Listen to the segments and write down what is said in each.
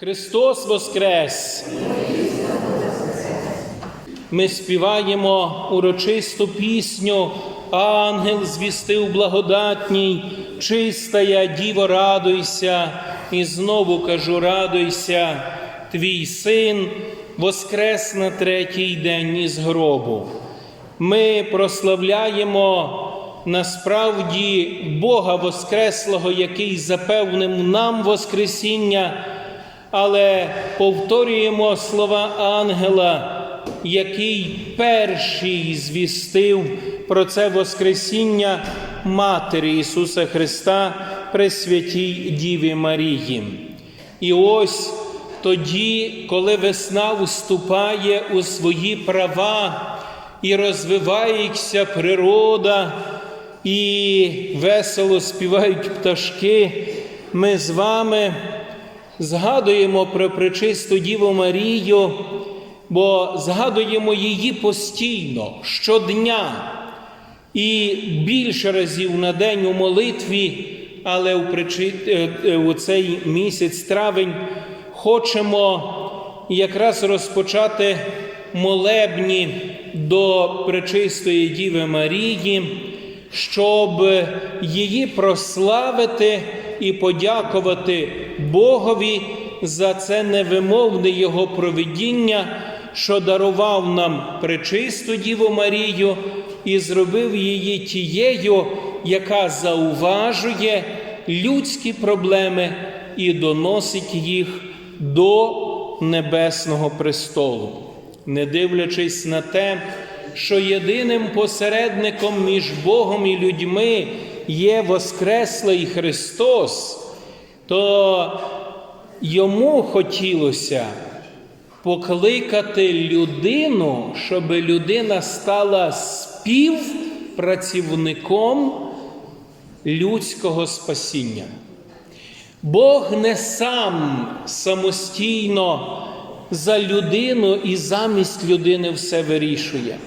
Христос Воскрес! Ми співаємо урочисту пісню. Ангел звістив благодатній, чистая діво, радуйся, і знову кажу, радуйся, твій син воскрес на третій день із гробу. Ми прославляємо насправді Бога Воскреслого, який запевнив нам Воскресіння, але повторюємо слова ангела, який перший звістив про це Воскресіння Матері Ісуса Христа, Пресвятій Діві Марії. І ось тоді, коли весна вступає у свої права і розвивається природа, і весело співають пташки, ми з вами згадуємо про пречисту Діву Марію, бо згадуємо її постійно, щодня і більше разів на день у молитві, але у, причи... е, е, у цей місяць травень хочемо якраз розпочати молебні до пречистої Діви Марії, щоб її прославити і подякувати Богові за це невимовне Його провидіння, що дарував нам пречисту Діву Марію і зробив її тією, яка зауважує людські проблеми і доносить їх до небесного престолу, не дивлячись на те, що єдиним посередником між Богом і людьми є Воскреслий Христос, то йому хотілося покликати людину, щоб людина стала співпрацівником людського спасіння. Бог не сам самостійно за людину і замість людини все вирішує.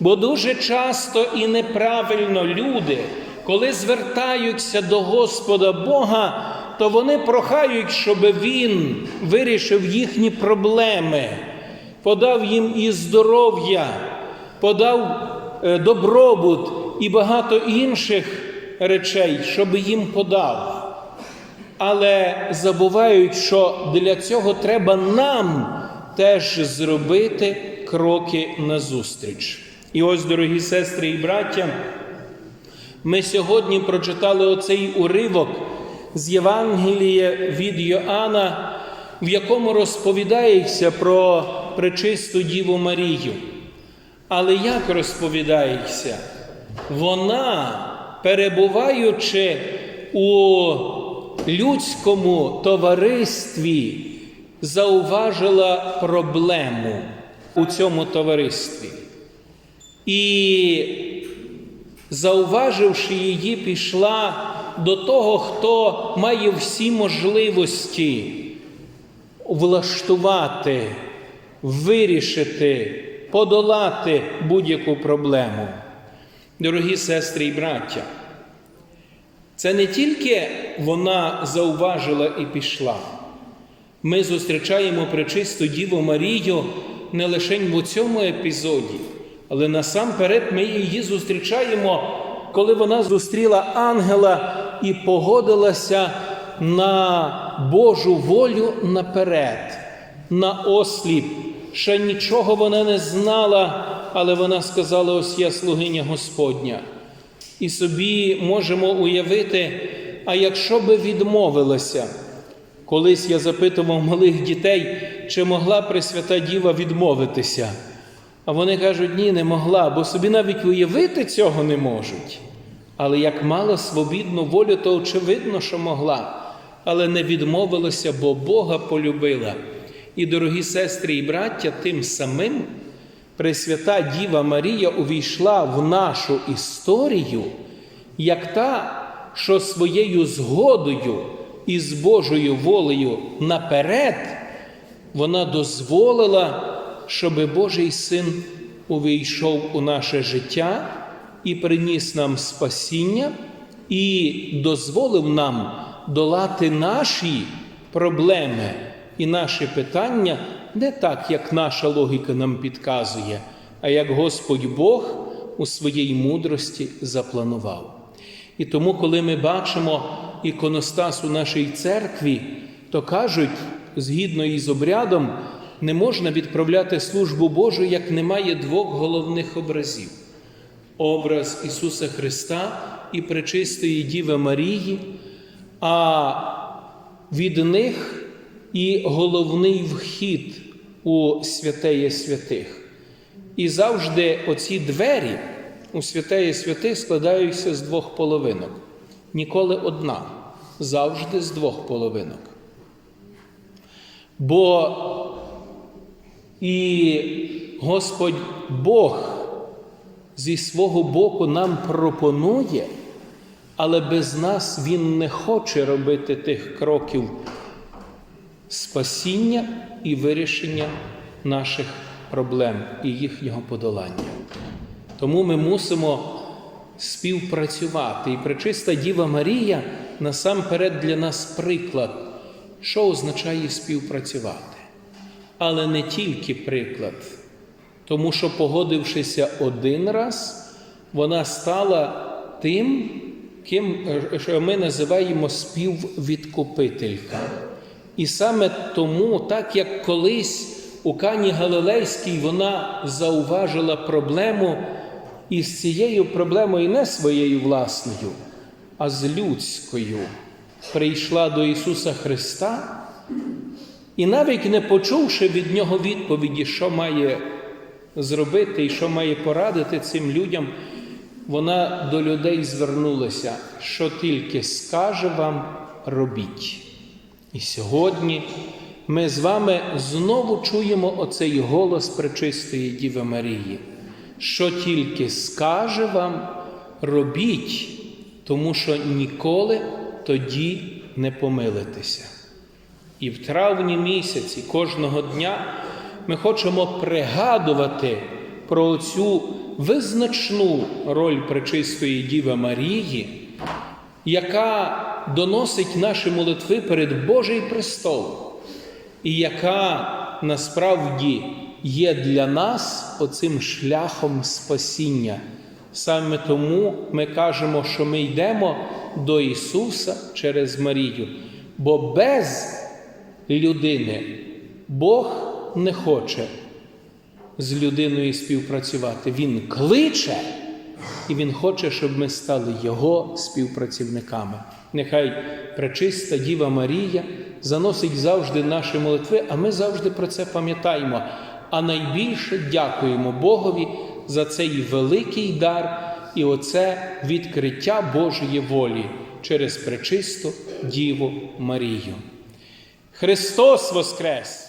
Бо дуже часто і неправильно люди, коли звертаються до Господа Бога, то вони прохають, щоб Він вирішив їхні проблеми, подав їм і здоров'я, подав е, добробут і багато інших речей, щоб їм подав. Але забувають, що для цього треба нам теж зробити кроки назустріч. І ось, дорогі сестри і браття, ми сьогодні прочитали оцей уривок з Євангелія від Йоанна, в якому розповідається про пречисту Діву Марію. Але як розповідається? Вона, перебуваючи у людському товаристві, зауважила проблему у цьому товаристві. І, зауваживши її, пішла до того, хто має всі можливості влаштувати, вирішити, подолати будь-яку проблему. Дорогі сестри і браття, це не тільки вона зауважила і пішла. Ми зустрічаємо пречисту Діву Марію не лише в цьому епізоді, але насамперед ми її зустрічаємо, коли вона зустріла ангела і погодилася на Божу волю наперед, на осліп. Ще нічого вона не знала, але вона сказала: ось я слугиня Господня. І собі можемо уявити, а якщо би відмовилася, колись я запитував малих дітей, чи могла Пресвята Діва відмовитися. А вони кажуть, ні, не могла, бо собі навіть уявити цього не можуть. Але як мала свобідну волю, то очевидно, що могла, але не відмовилася, бо Бога полюбила. І, дорогі сестри і браття, тим самим Пресвята Діва Марія увійшла в нашу історію, як та, що своєю згодою і з Божою волею наперед вона дозволила, щоб Божий син увійшов у наше життя і приніс нам спасіння, і дозволив нам долати наші проблеми, і наші питання не так, як наша логіка нам підказує, а як Господь Бог у своїй мудрості запланував. І тому, коли ми бачимо іконостас у нашій церкві, то кажуть, згідно із обрядом, не можна відправляти службу Божу, як немає двох головних образів: образ Ісуса Христа і Пречистої Діви Марії, а від них і головний вхід у святеє святих. І завжди оці двері у святеє святих складаються з двох половинок. Ніколи одна, завжди з двох половинок. Бо і Господь Бог зі свого боку нам пропонує, але без нас Він не хоче робити тих кроків спасіння і вирішення наших проблем і їхнього подолання. Тому ми мусимо співпрацювати. І пречиста Діва Марія насамперед для нас приклад, що означає співпрацювати. Але не тільки приклад, тому що, погодившися один раз, вона стала тим, ким що ми називаємо співвідкупителька. І саме тому, так як колись у Кані Галилейській вона зауважила проблему і з цією проблемою не своєю власною, а з людською, прийшла до Ісуса Христа і навіть не почувши від Нього відповіді, що має зробити і що має порадити цим людям, вона до людей звернулася, що тільки скаже вам, робіть. І сьогодні ми з вами знову чуємо оцей голос Пречистої Діви Марії, що тільки скаже вам, робіть, тому що ніколи тоді не помилитеся. І в травні місяці кожного дня ми хочемо пригадувати про цю визначну роль Пречистої Діви Марії, яка доносить наші молитви перед Божий престол, і яка насправді є для нас оцим шляхом спасіння. Саме тому ми кажемо, що ми йдемо до Ісуса через Марію, бо без людини Бог не хоче з людиною співпрацювати. Він кличе, і Він хоче, щоб ми стали Його співпрацівниками. Нехай пречиста Діва Марія заносить завжди наші молитви, а ми завжди про це пам'ятаємо. А найбільше дякуємо Богові за цей великий дар і оце відкриття Божої волі через пречисту Діву Марію. Христос Воскрес!